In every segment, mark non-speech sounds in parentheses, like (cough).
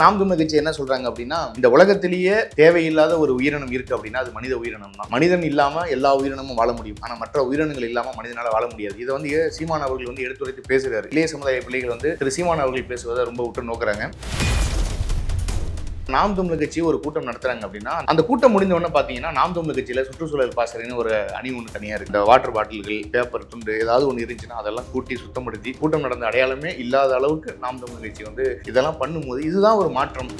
நாம் மகிழ்ச்சி என்ன சொல்றாங்க அப்படின்னா இந்த உலகத்திலேயே தேவையில்லாத ஒரு உயிரினம் இருக்கு அப்படின்னா அது மனித உயிரினம் தான். மனிதன் இல்லாம எல்லா உயிரினமும் வாழ முடியும். ஆனா மற்ற உயிரினங்கள் இல்லாம மனிதனால வாழ முடியாது. இதை வந்து சீமான் அவர்கள் வந்து எடுத்துரைத்து பேசுறாரு. இளைய சமுதாய பிள்ளைகள் வந்து திரு சீமான் அவர்கள் பேசுவதை ரொம்ப உற்று நோக்குறாங்க. நாம் தமிழ் கட்சி ஒரு கூட்டம் நடத்துறாங்க அப்படின்னா அந்த கூட்டம் முடிந்த உடனே பாத்தீங்கன்னா நாம் தமிழ் கட்சியில சுற்றுச்சூழல் பாசறைன்னு ஒரு அணி ஒன்று தனியா இருக்கு. இந்த வாட்டர் பாட்டில்கள் பேப்பர் துண்டு ஏதாவது ஒன்று இருந்துச்சுன்னா அதெல்லாம் கூட்டி சுத்தப்படுத்தி கூட்டம் நடந்த அடையாளமே இல்லாத அளவுக்கு நாம் தமிழ் கட்சி வந்து இதெல்லாம் பண்ணும்போது இதுதான் ஒரு மாற்றம்.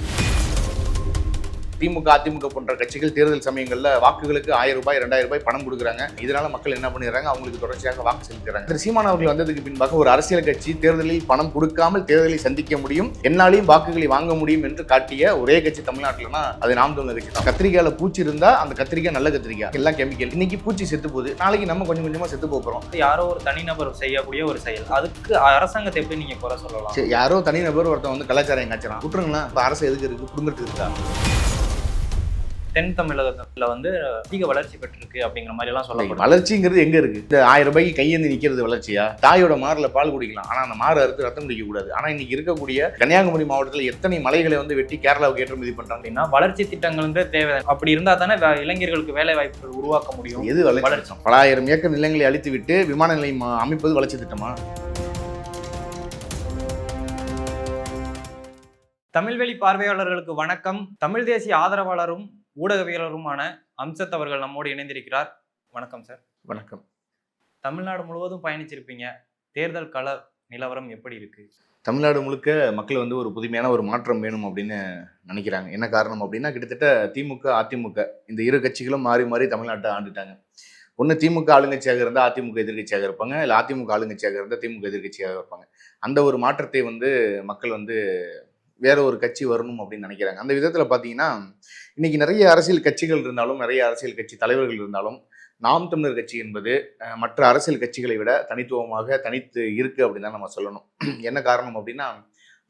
திமுக அதிமுக போன்ற கட்சிகள் தேர்தல் சமயங்கள்ல வாக்குகளுக்கு ஆயிரம் ரூபாய் ரெண்டாயிரம் ரூபாய் பணம் கொடுக்குறாங்க. இதனால மக்கள் என்ன பண்ணிடுறாங்க? அவங்களுக்கு தொடர்ச்சியாக வாக்கு செலுத்துறாங்க. திரு சீமான் அவர்கள் வந்ததுக்கு பின்பாக ஒரு அரசியல் கட்சி தேர்தலில் பணம் கொடுக்காமல் தேர்தலை சந்திக்க முடியும் என்னாலையும் வாக்குகளை வாங்க முடியும் என்று காட்டிய ஒரே கட்சி தமிழ்நாட்டில்னா அது நாம் தமிழர் கட்சி தான். கத்திரிக்காயில பூச்சி இருந்தா அந்த கத்திரிக்காய் நல்ல கத்திரிக்காய். எல்லாம் கெமிக்கல் இன்னைக்கு பூச்சி செத்து போகுது. நாளைக்கு நம்ம கொஞ்சம் கொஞ்சமா செத்து போறோம் யாரோ ஒரு தனிநபர் செய்யக்கூடிய ஒரு செயல். அதுக்கு அரசாங்கத்தை எப்படி நீங்க குறை சொல்லலாம்? யாரோ தனிநபர் ஒருத்தன் வந்து கலாச்சாரம் எங்காச்சுறான் விட்டுருங்களேன் இப்போ அரசு எதுக்கு இருக்கு? குடும்பத்துக்கு இருக்கா? தென் தமிழகத்துல வந்து அதிக வளர்ச்சி பெற்றிருக்கு அப்படிங்கிற மாதிரி எல்லாம் சொல்லப்படுது வளர்ச்சிங்கிறது எங்க இருக்கு? இந்த ஆயிரம் ரூபாய்க்கு கையேந்தி நிக்கிறது வளர்ச்சியா? தாயோட மார்ல பால் குடிக்கலாம். ஆனா அந்த மாறு அறுத்து ரத்தம் குடிக்க கூடாது ஆனா இன்னைக்கு இருக்கக்கூடிய கன்னியாகுமரி மாவட்டத்தில் எத்தனை மலைகளை வந்து வெட்டி கேரளாவுக்கு ஏற்றுமதி பண்றாங்க? அப்படின்னா வளர்ச்சி திட்டங்கள் வந்து தேவை. அப்படி இருந்தா தானே இளைஞர்களுக்கு வேலை வாய்ப்புகள் உருவாக்க முடியும். எது வளர்ச்சி வளர்ச்சி. பல ஆயிரம் ஏக்கர் நிலங்களை அழித்து விட்டு விமான நிலையம் அமைப்பது வளர்ச்சி திட்டமா? தமிழ்வெளி பார்வையாளர்களுக்கு வணக்கம். தமிழ் தேசிய ஆதரவாளரும் ஊடகவியலருமான அம்சத் அவர்கள் நம்மோடு இணைந்திருக்கிறார். வணக்கம் சார் வணக்கம். தமிழ்நாடு முழுவதும் பயணிச்சிருப்பீங்க. தேர்தல் கள நிலவரம் எப்படி இருக்கு? தமிழ்நாடு முழுக்க மக்கள் வந்து ஒரு புதுமையான ஒரு மாற்றம் வேணும் அப்படின்னு நினைக்கிறாங்க. என்ன காரணம் அப்படின்னா கிட்டத்தட்ட திமுக அதிமுக இந்த இரு கட்சிகளும் மாறி மாறி தமிழ்நாட்டை ஆண்டுட்டாங்க. ஒன்று திமுக ஆளுங்கட்சியாக இருந்தால் அதிமுக எதிர்க்கட்சியாக இருப்பாங்க. இல்லை அதிமுக ஆளுங்கட்சியாக இருந்தால் திமுக எதிர்க்கட்சியாக இருப்பாங்க. அந்த ஒரு மாற்றத்தை வந்து மக்கள் வந்து வேற ஒரு கட்சி வரணும் அப்படின்னு நினைக்கிறாங்க. அந்த விதத்தில் பார்த்தீங்கன்னா இன்னைக்கு நிறைய அரசியல் கட்சிகள் இருந்தாலும் நிறைய அரசியல் கட்சி தலைவர்கள் இருந்தாலும் நாம் தமிழர் கட்சி என்பது மற்ற அரசியல் கட்சிகளை விட தனித்துவமாக தனித்து இருக்கு அப்படின்னு தான் நம்ம சொல்லணும். (clears throat) என்ன காரணம் அப்படின்னா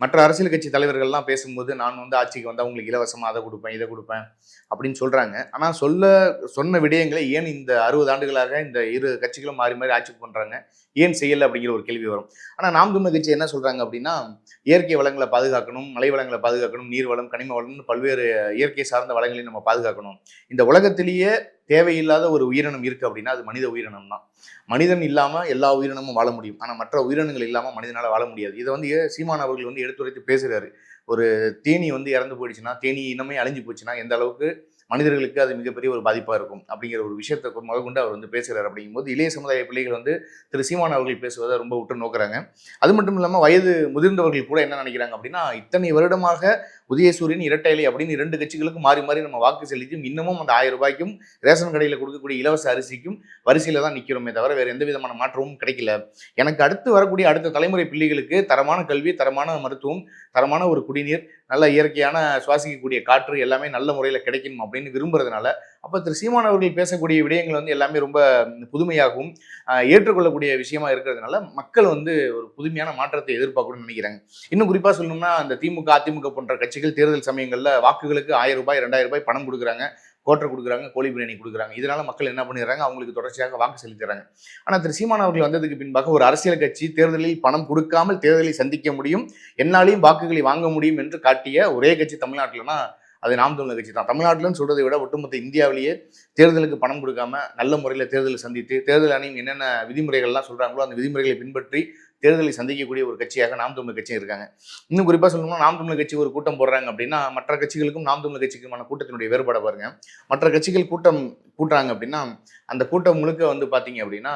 மற்ற அரசியல் கட்சி தலைவர்கள்லாம் பேசும்போது நான் வந்து ஆட்சிக்கு வந்து அவங்களுக்கு இலவசமாக அதை கொடுப்பேன் இதை கொடுப்பேன் அப்படின்னு சொல்கிறாங்க ஆனால் சொல்ல சொன்ன விடயங்களை ஏன் இந்த அறுபது ஆண்டுகளாக இந்த இரு கட்சிகளும் மாறி மாறி ஆட்சி பண்ணுறாங்க ஏன் செய்யலை அப்படிங்கிற ஒரு கேள்வி வரும். ஆனால் நாம் தமிழ் கட்சி என்ன சொல்கிறாங்க அப்படின்னா இயற்கை வளங்களை பாதுகாக்கணும் மலை வளங்களை பாதுகாக்கணும் நீர் வளம் கனிம வளம்னு பல்வேறு இயற்கை சார்ந்த வளங்களையும் நம்ம பாதுகாக்கணும். இந்த உலகத்திலேயே தேவையில்லாத ஒரு உயிரினம் இருக்கு அப்படின்னா அது மனித உயிரினம் தான் மனிதன் இல்லாம எல்லா உயிரினமும் வாழ முடியும். ஆனா மற்ற உயிரினங்கள் இல்லாம மனிதனால வாழ முடியாது. இதை வந்து சீமான் அவர்கள் வந்து எடுத்துரைத்து பேசுறாரு. ஒரு தேனி வந்து இறந்து போயிடுச்சுன்னா தேனி இனமே அழிஞ்சு போச்சுன்னா எந்த அளவுக்கு மனிதர்களுக்கு அது மிகப்பெரிய ஒரு பாதிப்பாக இருக்கும் அப்படிங்கிற ஒரு விஷயத்தை முதல் கொண்டு அவர் வந்து பேசுகிறார் அப்படிங்கும்போது இளைய சமுதாய பிள்ளைகள் வந்து திரு சீமான் அவர்கள் பேசுவதை ரொம்ப உற்று நோக்குறாங்க. அது மட்டும் இல்லாமல் வயது முதிர்ந்தவர்கள் கூட என்ன நினைக்கிறாங்க அப்படின்னா இத்தனை வருடமாக உதயசூரியன் இரட்டைலை அப்படின்னு இரண்டு கட்சிகளுக்கும் மாறி மாறி நம்ம வாக்கு செலுத்தியும் இன்னமும் அந்த ஆயிரம் ரூபாய்க்கும் ரேஷன் கடையில் கொடுக்கக்கூடிய இலவச அரிசிக்கும் வரிசையில் தான் நிற்கிறோமே தவிர வேறு எந்த விதமான மாற்றமும் கிடைக்கல. எனக்கு அடுத்து வரக்கூடிய அடுத்த தலைமுறை பிள்ளைகளுக்கு தரமான கல்வி தரமான மருத்துவம் தரமான ஒரு குடிநீர் நல்ல இயற்கையான சுவாசிக்கக்கூடிய காற்று எல்லாமே நல்ல முறையில் கிடைக்கணும் அப்படின்னு விரும்புறதுனால அப்போ திரு சீமான் அவர்கள் பேசக்கூடிய விடயங்கள் வந்து எல்லாமே ரொம்ப புதுமையாகவும் ஏற்றுக்கொள்ளக்கூடிய விஷயமா இருக்கிறதுனால மக்கள் வந்து ஒரு புதுமையான மாற்றத்தை எதிர்பார்க்கணும்னு நினைக்கிறாங்க. இன்னும் குறிப்பாக சொல்லணும்னா அந்த திமுக அதிமுக போன்ற கட்சிகள் தேர்தல் சமயங்களில் வாக்குகளுக்கு ஆயிரம் ரூபாய் ரெண்டாயிரம் ரூபாய் பணம் கொடுக்குறாங்க. கோட்டர் கொடுக்குறாங்க கோழி பிரியாணி கொடுக்குறாங்க. இதனால மக்கள் என்ன பண்ணிடுறாங்க? அவங்களுக்கு தொடர்ச்சியாக வாக்கு செலுத்துறாங்க ஆனால் திரு சீமான் அவர்கள் வந்ததுக்கு பின்பாக ஒரு அரசியல் கட்சி தேர்தலில் பணம் கொடுக்காமல் தேர்தலை சந்திக்க முடியும் என்னாலையும் வாக்குகளை வாங்க முடியும் என்று காட்டிய ஒரே கட்சி தமிழ்நாட்டில்னா அது நாம் தமிழர் கட்சி தான். தமிழ்நாட்டில்னு சொல்றதை விட ஒட்டுமொத்த இந்தியாவிலேயே தேர்தலுக்கு பணம் கொடுக்காம நல்ல முறையில் தேர்தலை சந்தித்து தேர்தல் ஆணையம் என்னென்ன விதிமுறைகள்லாம் சொல்றாங்களோ அந்த விதிமுறைகளை பின்பற்றி தேர்தலை சந்திக்கக்கூடிய ஒரு கட்சியாக நாம் தமிழ் கட்சியும் இருக்காங்க. இன்னும் குறிப்பாக சொல்லணும்னா நாம் தமிழ் கட்சி ஒரு கூட்டம் போடுறாங்க அப்படின்னா மற்ற கட்சிகளுக்கும் நாம் தமிழ் கட்சிக்குமான கூட்டத்தினுடைய வேறுபாடை பாருங்க. மற்ற கட்சிகள் கூட்டம் கூட்டுறாங்க அப்படின்னா அந்த கூட்டம் முழுக்க வந்து பார்த்தீங்க அப்படின்னா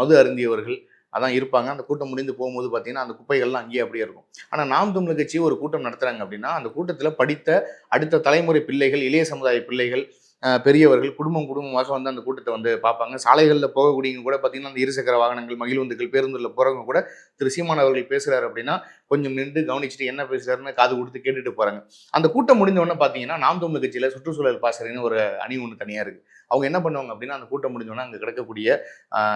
மது அருந்தியவர்கள் அதான் இருப்பாங்க. அந்த கூட்டம் முடிந்து போகும்போது பார்த்தீங்கன்னா அந்த குப்பைகள்லாம் அங்கேயே அப்படியே இருக்கும். ஆனால் நாம் தமிழ் கட்சி ஒரு கூட்டம் நடத்துகிறாங்க அப்படின்னா அந்த கூட்டத்தில் படித்த அடுத்த தலைமுறை பிள்ளைகள் இளைய சமுதாய பிள்ளைகள் பெரியவர்கள் குடும்பம் குடும்பமாக வந்து அந்த கூட்டத்தை வந்து பார்ப்பாங்க. சாலைகளில் போகக்கூடியவங்க கூட பார்த்தீங்கன்னா அந்த இருசக்கர வாகனங்கள் மகிழ்வந்துகள் பேருந்தில் போகிறவங்க கூட திரு சீமான் அவர்கள் பேசுகிறாரு அப்படின்னா கொஞ்சம் நின்று கவனிச்சுட்டு என்ன பேசுகிறாருன்னு காது கொடுத்து கேட்டுட்டு போகிறாங்க அந்த கூட்டம் முடிஞ்சவொடனே பார்த்தீங்கன்னா நாம் தொம்பு கட்சியில் சுற்றுச்சூழல் பாசறைன்னு ஒரு அணி ஒன்று தனியாக இருக்குது அவங்க என்ன பண்ணுவாங்க அப்படின்னா அந்த கூட்டம் முடிஞ்சோன்னா அங்கே கிடக்கக்கூடிய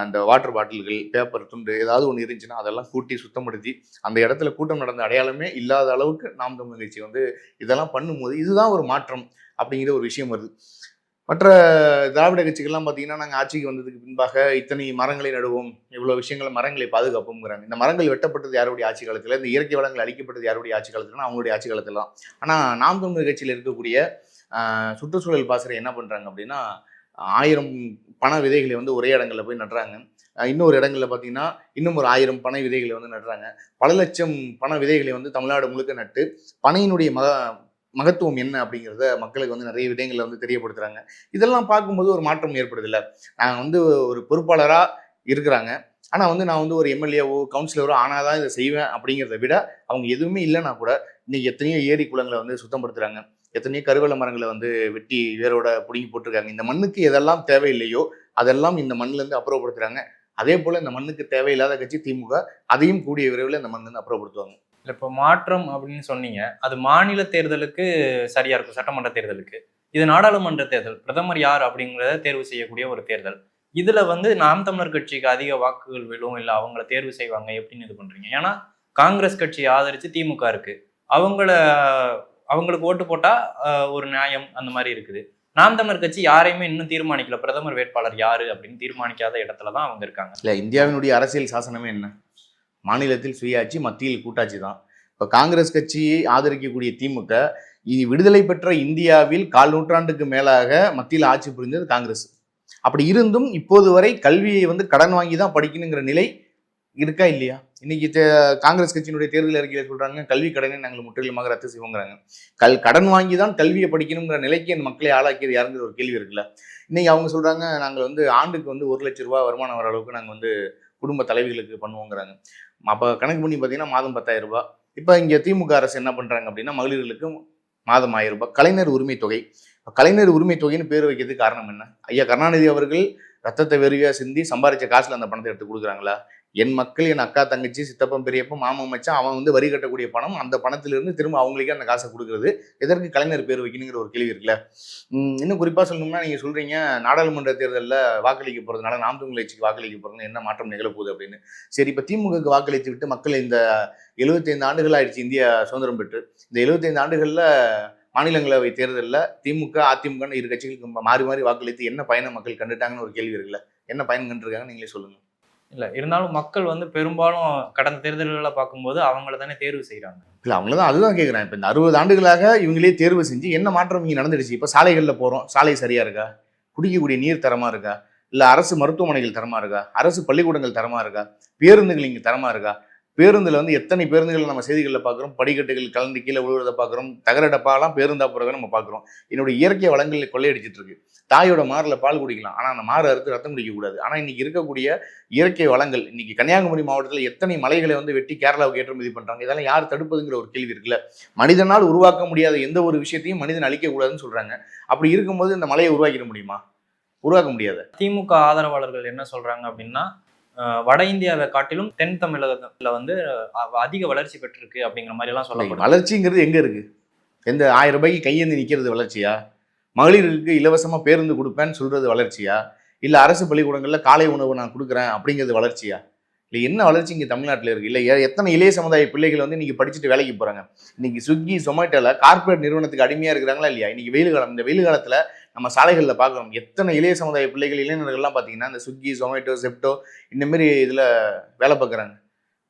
அந்த வாட்டர் பாட்டில்கள் பேப்பர் துண்டு ஏதாவது ஒன்று இருந்துச்சுன்னா அதெல்லாம் கூட்டி சுத்தப்படுத்தி அந்த இடத்துல கூட்டம் நடந்த அடையாளமே இல்லாத அளவுக்கு நாம் தொம்பு கட்சி வந்து இதெல்லாம் பண்ணும்போது இதுதான் ஒரு மாற்றம் அப்படிங்கிற ஒரு விஷயம் வருது. மற்ற திராவிட கட்சிகள்லாம் பார்த்தீங்கன்னா நாங்கள் ஆட்சிக்கு வந்ததுக்கு பின்பாக இத்தனை மரங்களை நடுவோம் இவ்வளோ விஷயங்கள் மரங்களை பாதுகாப்போங்கிறாங்க இந்த மரங்கள் வெட்டப்பட்டது யாருடைய ஆட்சி காலத்தில்? இந்த இயற்கை வளங்கள் அழிக்கப்பட்டது யாருடைய ஆட்சி காலத்தில்னா அவங்களுடைய ஆட்சி காலத்தில் தான். ஆனால் நாம் தமிழர் கட்சியில் இருக்கக்கூடிய சுற்றுச்சூழல் பாசறை என்ன பண்ணுறாங்க அப்படின்னா ஆயிரம் பண விதைகளை வந்து ஒரே இடங்களில் போய் நடுறாங்க. இன்னொரு இடங்களில் பார்த்தீங்கன்னா இன்னும் ஒரு ஆயிரம் பனை விதைகளை வந்து நடுறாங்க. பல லட்சம் பண விதைகளை வந்து தமிழ்நாடு முழுக்க நட்டு பனையினுடைய மக மகத்துவம் என்ன அப்படிங்கிறத மக்களுக்கு வந்து நிறைய விடயங்களை வந்து தெரியப்படுத்துகிறாங்க இதெல்லாம் பார்க்கும்போது ஒரு மாற்றம் ஏற்படுது இல்லை நான் வந்து ஒரு பொறுப்பாளராக இருக்கிறாங்க. ஆனால் வந்து நான் வந்து ஒரு எம்எல்ஏவோ கவுன்சிலரோ ஆனால் தான் இதை செய்வேன் அப்படிங்கிறத விட அவங்க எதுவுமே இல்லைன்னா கூட இன்னைக்கு எத்தனையோ ஏரி குளங்களை வந்து சுத்தப்படுத்துகிறாங்க எத்தனையோ கருவேல மரங்களை வந்து வெட்டி வேரோட பிடுங்கி போட்டிருக்காங்க. இந்த மண்ணுக்கு எதெல்லாம் தேவையில்லையோ அதெல்லாம் இந்த மண்ணிலேருந்து அப்புறப்படுத்துகிறாங்க அதே போல் இந்த மண்ணுக்கு தேவையில்லாத கட்சி திமுக அதையும் கூடிய விரைவில் இந்த மண்ணிலேருந்து அப்புறப்படுத்துவாங்க. இல்லை இப்போ மாற்றம் அப்படின்னு சொன்னீங்க. அது மாநில தேர்தலுக்கு சரியா இருக்கும் சட்டமன்ற தேர்தலுக்கு. இது நாடாளுமன்ற தேர்தல். பிரதமர் யார் அப்படிங்கிறத தேர்வு செய்யக்கூடிய ஒரு தேர்தல். இதுல வந்து நாம் தமிழர் கட்சிக்கு அதிக வாக்குகள் விழும் இல்லை அவங்கள தேர்வு செய்வாங்க எப்படின்னு இது பண்றீங்க? ஏன்னா காங்கிரஸ் கட்சியை ஆதரிச்சு திமுக இருக்கு. அவங்கள அவங்களுக்கு ஓட்டு போட்டா ஒரு நியாயம் அந்த மாதிரி இருக்குது. நாம் தமிழர் கட்சி யாரையுமே இன்னும் தீர்மானிக்கல. பிரதமர் வேட்பாளர் யாரு அப்படின்னு தீர்மானிக்காத இடத்துல தான் அவங்க இருக்காங்க. இல்லை இந்தியாவினுடைய அரசியல் சாசனமே என்ன? மாநிலத்தில் சுயாட்சி மத்தியில் கூட்டாட்சி தான். இப்போ காங்கிரஸ் கட்சியை ஆதரிக்கக்கூடிய திமுக இனி விடுதலை பெற்ற இந்தியாவில் கால் நூற்றாண்டுக்கு மேலாக மத்தியில் ஆட்சி புரிந்தது காங்கிரஸ். அப்படி இருந்தும் இப்போது வரை கல்வியை வந்து கடன் வாங்கி தான் படிக்கணுங்கிற நிலை இருக்கா இல்லையா? இன்னைக்கு தே- காங்கிரஸ் கட்சியினுடைய தேர்தல் அறிக்கையில் சொல்றாங்க கல்வி கடனை நாங்கள் முற்றிலுமாக ரத்து செய்வோங்கிறாங்க. கல் கடன் வாங்கி தான் கல்வியை படிக்கணுங்கிற நிலைக்கு அந்த மக்களை ஆளாக்கியது யாருங்கிற ஒரு கேள்வி இருக்குல்ல? இன்னைக்கு அவங்க சொல்றாங்க நாங்கள் வந்து ஆண்டுக்கு வந்து ஒரு லட்ச ரூபாய் வருமானம் வர அளவுக்கு நாங்கள் வந்து குடும்ப தலைவிகளுக்கு பண்ணுவோங்கிறாங்க. அப்போ கணக்கு பண்ணி பார்த்தீங்கன்னா மாதம் பத்தாயிரம் ரூபாய். இப்போ இங்கே திமுக அரசு என்ன பண்ணுறாங்க அப்படின்னா மகளிர்களுக்கு மாதம் ஆயிரம் ரூபாய். கலைஞர் உரிமை தொகை. கலைஞர் உரிமை தொகைன்னு பேர் வைக்கிறதுக்கு காரணம் என்ன? ஐயா கருணாநிதி அவர்கள் ரத்தத்தை வெறியா சிந்தி சம்பாதிச்ச காசுல அந்த பணத்தை எடுத்து கொடுக்குறாங்களா? என் மக்கள் என் அக்கா தங்கச்சி சித்தப்பன் பெரியப்பன் மாமன் மச்சான் அவன் வந்து வரி கட்டக்கூடிய பணம் அந்த பணத்திலிருந்து திரும்ப அவங்களுக்கே அந்த காசை கொடுக்குறது. எதற்கு கலைஞர் பேர் வைக்கணுங்கிற ஒரு கேள்வி இருக்குல்ல. இன்னும் குறிப்பாக சொல்லணும்னா நீங்கள் சொல்கிறீங்க நாடாளுமன்ற தேர்தலில் வாக்களிக்க போகிறதுனால நாம் தமிழ் கட்சிக்கு வாக்களிக்க போகிறதுனால என்ன மாற்றம் நிகழப்போகுது அப்படின்னு. சரி இப்போ திமுகவுக்கு வாக்களித்து விட்டு மக்கள் இந்த எழுபத்தைந்து ஆண்டுகள் ஆயிடுச்சு இந்தியா சுதந்திரம் பெற்று. இந்த எழுபத்தைந்து ஆண்டுகளில் மாநிலங்களவை தேர்தலில் திமுக அதிமுகன்னு இரு கட்சிகளுக்கு மாறி மாறி வாக்களித்து என்ன பயனை மக்கள் கண்டுட்டாங்கன்னு ஒரு கேள்வி இருக்குல்ல. என்ன பயன் கண்டிருக்காங்க நீங்களே சொல்லுங்கள் இல்லை இருந்தாலும் மக்கள் வந்து பெரும்பாலும் கடந்த தேர்தல்களை பார்க்கும்போது அவங்கள தானே தேர்வு செய்கிறாங்க இல்லை அவங்கள தான் அதுதான் கேட்குறேன் இப்போ இந்த அறுபது ஆண்டுகளாக இவங்களே தேர்வு செஞ்சு என்ன மாற்றம் இங்கே நடந்துடுச்சு? இப்போ சாலைகளில் போகிறோம் சாலை சரியாக இருக்கா? குடிக்கக்கூடிய நீர் தரமாக இருக்கா? இல்லை அரசு மருத்துவமனைகள் தரமாக இருக்கா? அரசு பள்ளிக்கூடங்கள் தரமாக இருக்கா? பேருந்துகள் இங்கே தரமாக இருக்கா? பேருந்தில் வந்து எத்தனை பேருந்துகள் நம்ம செய்திகளில் பார்க்குறோம் படிக்கட்டுகள் கலந்து கீழே விழுவதை பார்க்குறோம் தகர டப்பாலாம் பேருந்தா போகிறத நம்ம பார்க்குறோம் என்னுடைய இயற்கை வளங்களில் கொள்ளையடிச்சிட்டு இருக்கு தாயோட மாரில் பால் குடிக்கலாம். ஆனால் அந்த மாறு அறுத்து ரத்தம் குடிக்கக்கூடாது. ஆனால் இன்னைக்கு இருக்கக்கூடிய இயற்கை வளங்கள் இன்னைக்கு கன்னியாகுமரி மாவட்டத்தில் எத்தனை மலைகளை வந்து வெட்டி கேரளாவுக்கு ஏற்றுமதி பண்ணுறாங்க இதெல்லாம் யார் தடுப்பதுங்கிற ஒரு கேள்வி இருக்குல்ல. மனிதனால் உருவாக்க முடியாத எந்த ஒரு விஷயத்தையும் மனிதன் அழிக்கக்கூடாதுன்னு சொல்கிறாங்க அப்படி இருக்கும்போது இந்த மலையை உருவாக்கிட முடியுமா? உருவாக்க முடியாது? திமுக ஆதரவாளர்கள் என்ன சொல்கிறாங்க அப்படின்னா வட இந்தியாவை காட்டிலும் தென் தமிழகத்துல வந்து அதிக வளர்ச்சி பெற்றிருக்கு அப்படிங்கிற மாதிரி எல்லாம் சொல்லப்படுது. வளர்ச்சிங்கிறது எங்க இருக்கு? எந்த ஆயிரம் ரூபாய்க்கு கையேந்தி நிக்கிறது வளர்ச்சியா? மகளிருக்கு இலவசமா பேருந்து கொடுப்பேன்னு சொல்றது வளர்ச்சியா? இல்ல அரசு பள்ளிக்கூடங்கள்ல காலை உணவு நான் கொடுக்குறேன் அப்படிங்கிறது வளர்ச்சியா? இல்லை என்ன வளர்ச்சி இங்கே தமிழ்நாட்டில் இருக்குது இல்லை எத்தனை இளைய சமுதாய பிள்ளைகள் வந்து இன்றைக்கி படிச்சுட்டு வேலைக்கு போகிறாங்க இன்றைக்கி ஸ்விக்கி சொமேட்டோவில் கார்ப்பரேட் நிறுவனத்துக்கு அடிமையாக இருக்கிறாங்களா இல்லையா? இன்னைக்கு வெயில் காலம் இந்த வெயில் காலத்தில் நம்ம சாலைகளில் பார்க்குறோம். எத்தனை இளைய சமுதாய பிள்ளைகள் இளைஞர்கள்லாம் பார்த்தீங்கன்னா இந்த ஸ்விக்கி ஜொமேட்டோ செப்டோ இந்தமாரி இதில் வேலை பார்க்குறாங்க.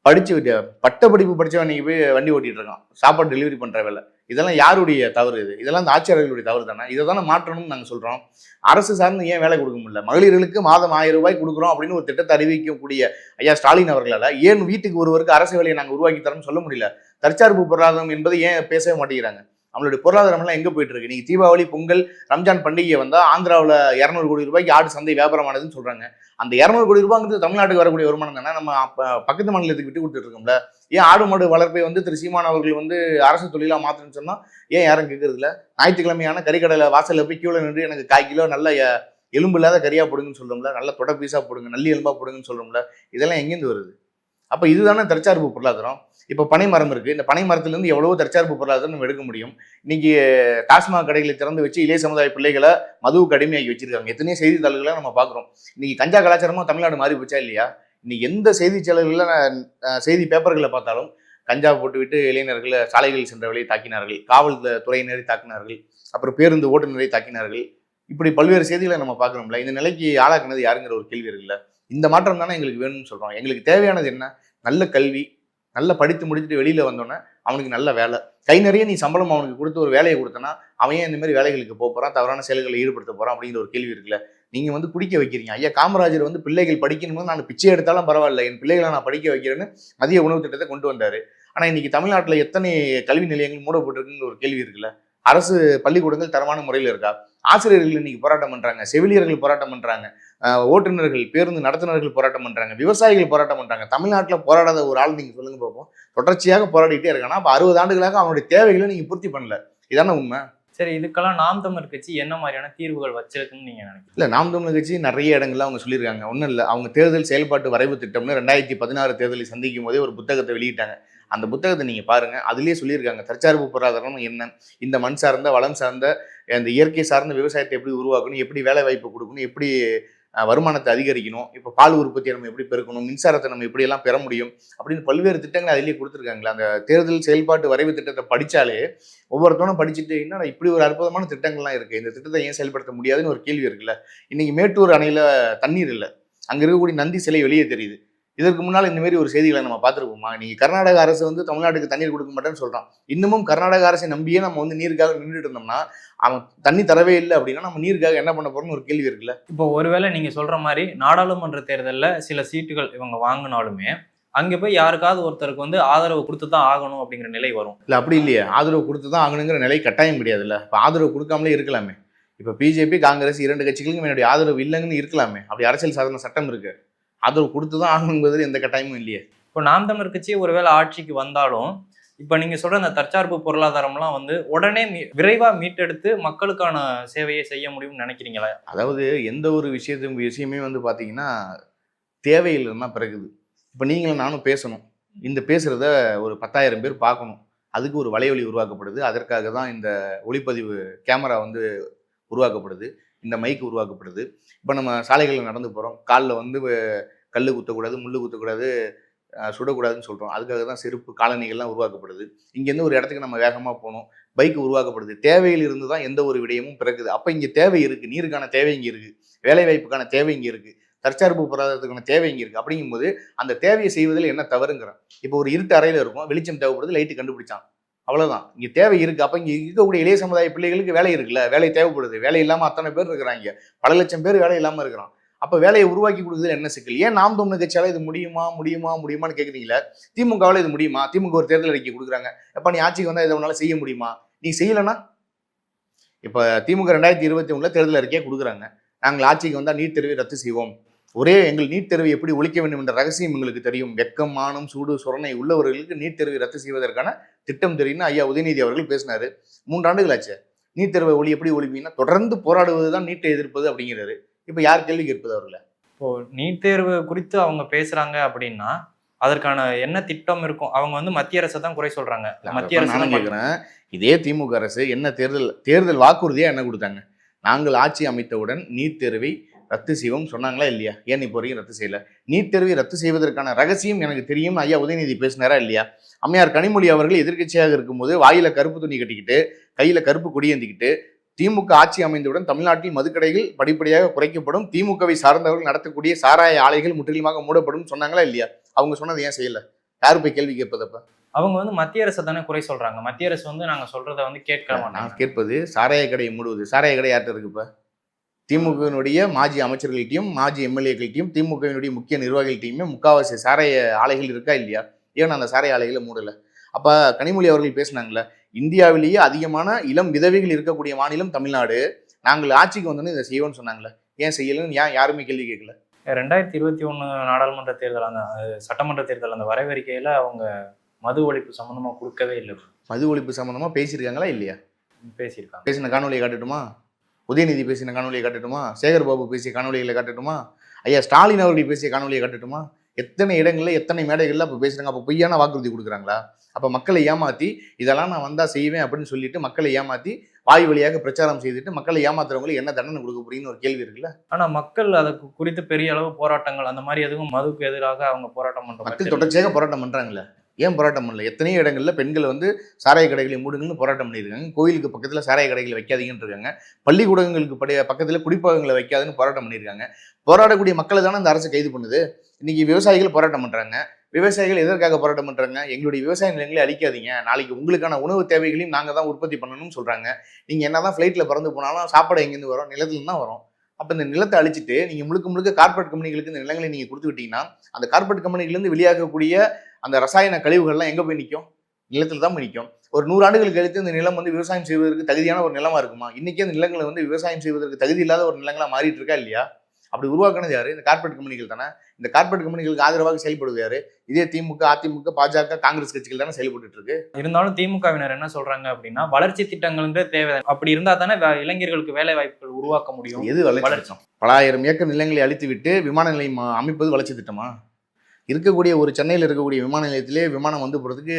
படித்து பட்ட படிப்பு படித்தவன் இன்றைக்கி போய் வண்டி ஓட்டிகிட்டு இருக்கான். சாப்பாடு டெலிவரி பண்ணுற வேலை. இதெல்லாம் யாருடைய தவறு இது? இதெல்லாம் இந்த ஆட்சியாளர்களுடைய தவறு தானே? இதை தானே மாற்றணும்னு நாங்கள் சொல்கிறோம் அரசு சார்ந்து ஏன் வேலை கொடுக்க முடியல? மகளிர்களுக்கு மாதம் ஆயிரம் ரூபாய் கொடுக்குறோம் அப்படின்னு ஒரு திட்டத்தை அறிவிக்கக்கூடிய ஐயா ஸ்டாலின் அவர்களால் ஏன் வீட்டுக்கு ஒருவருக்கு அரசு வேலையை நாங்கள் உருவாக்கி தரோம்னு சொல்ல முடியல? தற்சார்பு பொருளாதாரம் என்பதை ஏன் பேசவே மாட்டேங்கிறாங்க? நம்மளுடைய பொருளாதாரம்லாம் எங்கே போயிட்டு இருக்கு நீங்கள் தீபாவளி பொங்கல் ரம்ஜான் பண்டிகை வந்தால் ஆந்திராவில் இரநூறு கோடி ரூபாய்க்கு ஆடு சந்தை வியாபாரமானதுன்னு சொல்கிறாங்க அந்த இரநூறு கோடி ரூபாங்கிறது தமிழ்நாட்டுக்கு வரக்கூடிய வருமானம் தானே? நம்ம பக்கத்து மாநிலத்துக்கு விட்டு கொடுத்துட்டு இருக்கோம்ல. ஏன் ஆடு மாடு வளர்ப்பை வந்து திரு சீமான் அவர்கள் வந்து அரசு தொழிலாக மாத்தணும்னு சொன்னால் ஏன் யாரும் கேட்கறது ஞாயிற்றுக்கிழமையான கறிக்கடையில் வாசலில் போய் கீழே நின்று எனக்கு கால் கிலோ நல்ல எலும்பு இல்லாத கறியாக போடுங்கன்னு சொல்கிறோம்ல நல்ல தொட பீஸாக போடுங்க நல்லி எலும்பாக போடுங்கன்னு சொல்கிறோம்ல இதெல்லாம் எங்கேருந்து வருது? அப்போ இதுதானே தற்சார்பு பொருளாதாரம். இப்போ பனை மரம் இருக்கு. இந்த பனை மரத்திலிருந்து எவ்வளவோ தற்சார்பு பொருளாதாரம் நம்ம எடுக்க முடியும். இன்னைக்கு டாஸ்மாக் கடைகளை திறந்து வச்சு இளைய சமுதாய பிள்ளைகளை மதுவுக்கு அடிமையாகி வச்சிருக்காங்க. எத்தனையோ செய்தித்தாள்களை நம்ம பார்க்குறோம். இன்னைக்கு கஞ்சா கலாச்சாரமாக தமிழ்நாடு மாறி போச்சா இல்லையா? இன்னைக்கு எந்த செய்திச்சாளர்களில் செய்தி பேப்பர்களை பார்த்தாலும் கஞ்சா போட்டுவிட்டு இளைஞர்களை சாலைகளில் சென்றவர்களை தாக்கினார்கள். காவல் துறையினரை தாக்கினார்கள். அப்புறம் பேருந்து ஓட்டுநரை தாக்கினார்கள். இப்படி பல்வேறு செய்திகளை நம்ம பார்க்குறோம்ல. இந்த நிலைக்கு ஆளாக்குனது யாருங்கிற ஒரு கேள்வி இருக்குல்ல இந்த மாற்றம் தானே எங்களுக்கு வேணும்னு சொல்கிறோம் எங்களுக்கு தேவையானது என்ன? நல்ல கல்வி நல்ல படித்து முடிச்சுட்டு வெளியில் வந்தோன்னே அவனுக்கு நல்ல வேலை. கை நிறைய நீ சம்பளம் அவனுக்கு கொடுத்து ஒரு வேலையை கொடுத்தனா அவன் ஏன் இந்த மாதிரி வேலைகளுக்கு போக போகிறான் தவறான செயல்களை ஈடுபடுத்த போகிறான் அப்படிங்கிற ஒரு கேள்வி இருக்குல்ல. நீங்கள் வந்து குடிக்க வைக்கிறீங்க. ஐயா காமராஜர் வந்து பிள்ளைகள் படிக்கணும்னு நான் பிச்சை எடுத்தாலும் பரவாயில்ல. என் பிள்ளைகளை நான் படிக்க வைக்கிறேன்னு மதிய உணவு திட்டத்தை கொண்டு வந்தார். ஆனால் இன்னைக்கு தமிழ்நாட்டில் எத்தனை கல்வி நிலையங்கள் மூடப்பட்டிருக்குங்கிற ஒரு கேள்வி இருக்குல்ல. அரசு பள்ளிக்கூடங்கள் தரமான முறையில் இருக்கா? ஆசிரியர்கள் இன்னைக்கு போராட்டம் பண்ணுறாங்க செவிலியர்கள் போராட்டம் பண்ணுறாங்க ஓட்டுநர்கள் பேருந்து நடத்துனர்கள் போராட்டம் பண்றாங்க விவசாயிகள் போராட்டம் பண்றாங்க. தமிழ்நாட்டுல போராடாத ஒரு ஆள் நீங்க சொல்லுங்க பார்ப்போம் தொடர்ச்சியாக போராடிட்டே இருக்கானா அப்ப அறுபது ஆண்டுகளாக அவனுடைய தேவைகளை நீங்க பூர்த்தி பண்ணல. இதானே உண்மை? சரி இதுக்கெல்லாம் நாம் தமிழர் கட்சி என்ன மாதிரியான தீர்வுகள் வச்சிருக்குன்னு நீங்க நினைக்கிறீங்க? இல்ல நாம் தமிழர் கட்சி நிறைய இடங்கள்ல அவங்க சொல்லியிருக்காங்க. ஒன்றும் இல்லை. அவங்க தேர்தல் செயல்பாட்டு வரைவு திட்டம்னு ரெண்டாயிரத்தி பதினாறு தேர்தலை சந்திக்கும் போதே ஒரு புத்தகத்தை வெளியிட்டாங்க. அந்த புத்தகத்தை நீங்க பாருங்க. அதுலயே சொல்லியிருக்காங்க தற்சார்பு பொருளாதாரம் என்ன? இந்த மண் சார்ந்த வளம் சார்ந்த அந்த இயற்கை சார்ந்த விவசாயத்தை எப்படி உருவாக்கணும்? எப்படி வேலை வாய்ப்பு கொடுக்கணும்? எப்படி வருமானத்தை அதிகரிக்கணும். இப்போ பால் உற்பத்தியை நம்ம எப்படி பெருக்கணும்? மின்சாரத்தை நம்ம எப்படி எல்லாம் பெற முடியும்? அப்படின்னு பல்வேறு திட்டங்கள் அதிலேயே கொடுத்துருக்காங்களே. அந்த தேர்தல் செயல்பாட்டு வரைவு திட்டத்தை படித்தாலே ஒவ்வொருத்தவனும் படிச்சுட்டு என்னடா இப்படி ஒரு அற்புதமான திட்டங்கள்லாம் இருக்குது இந்த திட்டத்தை ஏன் செயல்படுத்த முடியாதுன்னு ஒரு கேள்வி இருக்குல்ல. இன்னைக்கு மேட்டூர் அணையில் தண்ணீர் இல்லை. அங்கே இருக்கக்கூடிய நந்தி சிலை வெளியே தெரியுது. இதற்கு முன்னால் இந்த மாதிரி ஒரு செய்திகளை நம்ம பார்த்துருப்போமா? நீங்க கர்நாடக அரசு வந்து தமிழ்நாட்டுக்கு தண்ணீர் கொடுக்க மாட்டேன்னு சொல்றான். இன்னமும் கர்நாடக அரசை நம்பியே நம்ம வந்து நீருக்காக நின்றுட்டு இருந்தோம்னா அவன் தண்ணி தரவே இல்லை அப்படின்னா நம்ம நீருக்காக என்ன பண்ண போறோம்னு ஒரு கேள்வி இருக்குல்ல? இப்போ ஒருவேளை நீங்க சொல்ற மாதிரி நாடாளுமன்ற தேர்தல்ல சில சீட்டுகள் இவங்க வாங்கினாலுமே அங்க போய் யாருக்காவது ஒருத்தருக்கு வந்து ஆதரவு கொடுத்து தான் ஆகணும் அப்படிங்கிற நிலை வரும். இல்ல அப்படி இல்லையே. ஆதரவு கொடுத்து தான் ஆகணுங்கிற நிலை கட்டாயம் கிடையாதுல்ல. இப்போ ஆதரவு கொடுக்காமலே இருக்கலாமே. இப்போ பிஜேபி காங்கிரஸ் இரண்டு கட்சிகளுக்கும் என்னுடைய ஆதரவு இல்லைங்கன்னு இருக்கலாமே. அப்படி அரசியல் சாதன சட்டம் இருக்கு. ஆதரவு கொடுத்து தான் ஆகணுங்கிறது எந்த கட்டாயமும் இல்லையே. இப்போ நாம் தமிழர் கட்சி ஒருவேளை ஆட்சிக்கு வந்தாலும் இப்போ நீங்க சொல்ற அந்த தற்சார்பு பொருளாதாரம்லாம் வந்து உடனே மீ- விரைவா மீட்டெடுத்து மக்களுக்கான சேவையை செய்ய முடியும்னு நினைக்கிறீங்களா? அதாவது எந்த ஒரு விஷயத்தையும் விஷயமே வந்து பார்த்தீங்கன்னா தேவையில்லைன்னா பிறகுது. இப்போ நீங்களும் நானும் பேசணும். இந்த பேசுகிறத ஒரு பத்தாயிரம் பேர் பார்க்கணும். அதுக்கு ஒரு வலைவலி உருவாக்கப்படுது. அதற்காக தான் இந்த ஒளிப்பதிவு கேமரா வந்து உருவாக்கப்படுது. இந்த மைக் உருவாக்கப்படுது. இப்போ நம்ம சாலைகளில் நடந்து போகிறோம் காலில் வந்து கல் குத்தக்கூடாது முள்ளு குத்தக்கூடாது சுடக்கூடாதுன்னு சொல்கிறோம் அதுக்காக தான் செருப்பு காலணிகள்லாம் உருவாக்கப்படுது. இங்கேருந்து ஒரு இடத்துக்கு நம்ம வேகமாக போகணும். பைக் உருவாக்கப்படுது. தேவையில் இருந்து தான் எந்த ஒரு விடயமும் பிறக்குது. அப்போ இங்கே தேவை இருக்குது நீருக்கான தேவை இங்கே இருக்குது வேலை வாய்ப்புக்கான தேவை இங்கே இருக்குது தற்சார்பு பொருளாதாரத்துக்கான தேவை இங்கே இருக்குது அப்படிங்கும்போது அந்த தேவையை செய்வதில் என்ன தவறுங்கிறான். இப்போ ஒரு இருட்டு அறையில் இருக்கும். வெளிச்சம் தேவைப்படுது. லைட்டு கண்டுபிடிச்சான். அவ்வளோதான் இங்கே தேவை இருக்குது அப்போ இங்கே இருக்கக்கூடிய இளைய சமுதாய பிள்ளைகளுக்கு வேலை இருக்குல்ல? வேலை தேவைப்படுது. வேலை இல்லாமல் அத்தனை பேர் இருக்கிறாங்க பல லட்சம் பேர் வேலை இல்லாமல் இருக்கிறான். அப்போ வேலையை உருவாக்கி கொடுக்குறதுல என்ன சிக்கல்? ஏன் நாம் தமிழ் கட்சியால் இது முடியுமா முடியுமா முடியுமான்னு கேட்குறீங்களே திமுகவில் இது முடியுமா? திமுக ஒரு தேர்தல் அறிக்கை கொடுக்குறாங்க. எப்போ நீ ஆட்சிக்கு வந்தால் இதை உன்னால் செய்ய முடியுமா? நீ செய்யலைன்னா? இப்போ திமுக ரெண்டாயிரத்தி இருபத்தி ஒன்றில் தேர்தல் அறிக்கையை கொடுக்குறாங்க. நாங்கள் ஆட்சிக்கு வந்தால் நீட் தேர்வை ரத்து செய்வோம். ஒரே எங்கள் நீட் தேர்வை எப்படி ஒழிக்க வேண்டும் என்ற ரகசியம் எங்களுக்கு தெரியும். வெக்கம் மானம் சூடு சுரணை உள்ளவர்களுக்கு நீட் தேர்வை ரத்து செய்வதற்கான திட்டம் தெரியும்னு ஐயா உதயநிதி அவர்கள் பேசினாரு. மூன்றாண்டுகள் ஆச்சு. நீட் தேர்வை ஒளி எப்படி ஒழிப்பீங்கன்னா தொடர்ந்து போராடுவது தான் நீட்டை எதிர்ப்பது அப்படிங்கிறாரு. இப்போ யார் கேள்வி கேட்பது அவர்களை? இப்போ நீட் தேர்வு குறித்து அவங்க பேசுறாங்க அப்படின்னா அதற்கான என்ன திட்டம் இருக்கும்? அவங்க வந்து மத்திய அரசை தான் குறை சொல்றாங்க. மத்திய அரசு கேட்குறேன். இதே திமுக அரசு என்ன தேர்தல் தேர்தல் வாக்குறுதியா என்ன கொடுத்தாங்க? நாங்கள் ஆட்சி அமைத்தவுடன் நீட் தேர்வை ரத்து செய்வோம் சொன்னாங்களா இல்லையா? ஏன் இப்போ வரைக்கும் ரத்து செய்யல? நீட் தேர்வை ரத்து செய்வதற்கான ரகசியம் எனக்கு தெரியும். ஐயா உதயநிதி பேசினாரா இல்லையா? அம்மையார் கனிமொழி அவர்கள் எதிர்க்கட்சியாக இருக்கும்போது வாயில கருப்பு துணி கட்டிக்கிட்டு கையில கருப்பு கொடியேந்திக்கிட்டு திமுக ஆட்சி அமைந்தவுடன் தமிழ்நாட்டில் மதுக்கடைகள் படிப்படியாக குறைக்கப்படும். திமுகவை சார்ந்தவர்கள் நடத்தக்கூடிய சாராய ஆலைகள் முற்றிலுமாக மூடப்படும் சொன்னாங்களா இல்லையா? அவங்க சொன்னது ஏன் செய்யல? யாரு போய் கேள்வி கேட்பதப்ப? அவங்க வந்து மத்திய அரசை தானே குறை சொல்றாங்க. மத்திய அரசு வந்து நாங்க சொல்றத வந்து கேட்க மாட்டாங்க. நான் கேட்பது சாராய கடையை மூடுவது. சாராய கடை யார்கிட்ட இருக்கு இப்ப? திமுகவினுடைய மாஜி அமைச்சர்கள்ட்டையும் மாஜி எம்எல்ஏக்கள்ட்டையும் திமுகவினுடைய முக்கிய நிர்வாகிகள்ட்டையுமே முக்காவாசி சாராய ஆலைகள் இருக்கா இல்லையா? ஏன் அந்த சாராய ஆலைகளை மூடல? அப்ப கனிமொழி அவர்கள் பேசினாங்கல்ல இந்தியாவிலேயே அதிகமான இளம் விதவைகள் இருக்கக்கூடிய மாநிலம் தமிழ்நாடு. நாங்கள் ஆட்சிக்கு வந்தோன்னு இதை செய்வோம்னு சொன்னாங்களே ஏன் செய்யலன்னு ஏன் யாருமே கேள்வி கேட்கல. ரெண்டாயிரத்தி இருபத்தி ஒண்ணு நாடாளுமன்ற தேர்தல் அந்த சட்டமன்ற தேர்தல் அந்த வரைவறிக்கையில அவங்க மது ஒழிப்பு சம்பந்தமா கொடுக்கவே இல்லை. மது ஒழிப்பு சம்பந்தமா பேசியிருக்காங்களா இல்லையா? பேசியிருக்காங்க. பேசின காணொலியை காட்டட்டுமா? உதயநிதி பேசின காணொலியை காட்டட்டுமா? சேகர் பாபு பேசிய காணொலிகளை காட்டட்டுமா? ஐயா ஸ்டாலின் அவர்கள் பேசிய காணொலியை காட்டட்டுமா? எத்தனை இடங்கள்ல எத்தனை மேடைகள்ல அப்போ பேசுறாங்க? அப்போ பொய்யான வாக்குறுதி கொடுக்குறாங்களா? அப்போ மக்களை ஏமாத்தி இதெல்லாம் நான் வந்தா செய்வேன் அப்படின்னு சொல்லிட்டு மக்களை ஏமாத்தி வாய் வழியாக பிரச்சாரம் செய்துட்டு மக்களை ஏமாத்துறவங்களுக்கு என்ன தண்டனை கொடுக்க போறீங்கன்னு ஒரு கேள்வி இருக்குல்ல? ஆனா மக்கள் அதுக்கு குறித்து பெரிய அளவு போராட்டங்கள் அந்த மாதிரி எதுவும் மதுக்கு எதிராக அவங்க போராட்டம் மாதிரி மக்கள். தொடர்ச்சியாக போராட்டம் பண்றாங்களே ஏன் போராட்டம் பண்ணல? எத்தனையோ இடங்களில் பெண்கள் வந்து சாராய கடைகளை மூடுங்கன்னு போராட்டம் பண்ணியிருக்காங்க. கோயிலுக்கு பக்கத்தில் சாராய கடைகளை வைக்காதீங்கன்னு இருக்காங்க பள்ளிக்கூடங்களுக்கு படைய பக்கத்தில் குடிப்பகங்களை வைக்காதுன்னு போராட்டம் பண்ணியிருக்காங்க. போராடக்கூடிய மக்களை தானே அந்த அரசு கைது பண்ணுது? இன்னைக்கு விவசாயிகள் போராட்டம் பண்ணுறாங்க விவசாயிகள் எதற்காக போராட்டம் பண்ணுறாங்க எங்களுடைய விவசாய நிலங்களை அழிக்காதீங்க. நாளைக்கு உங்களுக்கான உணவு தேவைகளையும் நாங்கள் தான் உற்பத்தி பண்ணணும்னு நீங்கள் என்ன தான் ஃப்ளைட்டில் பறந்து போனாலும் சாப்பாடு எங்கேருந்து வரும்? நிலத்துல தான் வரும். அப்போ இந்த நிலத்தை அழிச்சிட்டு நீங்கள் முழுக்க முழுக்க கார்பரேட் கம்பெனிகளுக்கு இந்த நிலங்களை நீங்கள் கொடுத்து விட்டீங்கன்னா அந்த கார்ப்பரேட் கம்பெனிகளிலிருந்து வெளியாகக்கூடிய அந்த ரசாயன கழிவுகள்லாம் எங்க போய் நிற்கும் நிலத்துல தான் போய் நிற்கும் ஒரு நூறு ஆண்டுகள் கழித்து இந்த நிலம் வந்து விவசாயம் செய்வதற்கு தகுதியான ஒரு நிலமா இருக்குமா? இன்னைக்கே அந்த நிலங்களை வந்து விவசாயம் செய்வதற்கு தகுதி இல்லாத ஒரு நிலங்களா மாறிட்டு இருக்கா இல்லையா? அப்படி உருவாக்குனது யாரு? இந்த கார்ப்பரேட் கம்பெனிகள் தானே. இந்த கார்ப்பரேட் கம்பெனிகளுக்கு ஆதரவாக செயல்படுவது யாரு? இதே திமுக அதிமுக பாஜக காங்கிரஸ் கட்சிகள் தானே செயல்பட்டு இருக்கு. இருந்தாலும் திமுகவினர் என்ன சொல்றாங்க அப்படின்னா வளர்ச்சி திட்டங்கள் தேவை. அப்படி இருந்தா தானே இளைஞர்களுக்கு வேலை வாய்ப்புகள் உருவாக்க முடியும். எது வளர்ச்சி பலாயிரம் ஏக்கர் நிலங்களை அழித்து விட்டு விமான நிலையம் அமைப்பது வளர்ச்சி திட்டமா? இருக்கக்கூடிய ஒரு சென்னையில் இருக்கக்கூடிய விமான நிலையத்திலே விமானம் வந்து போகிறதுக்கு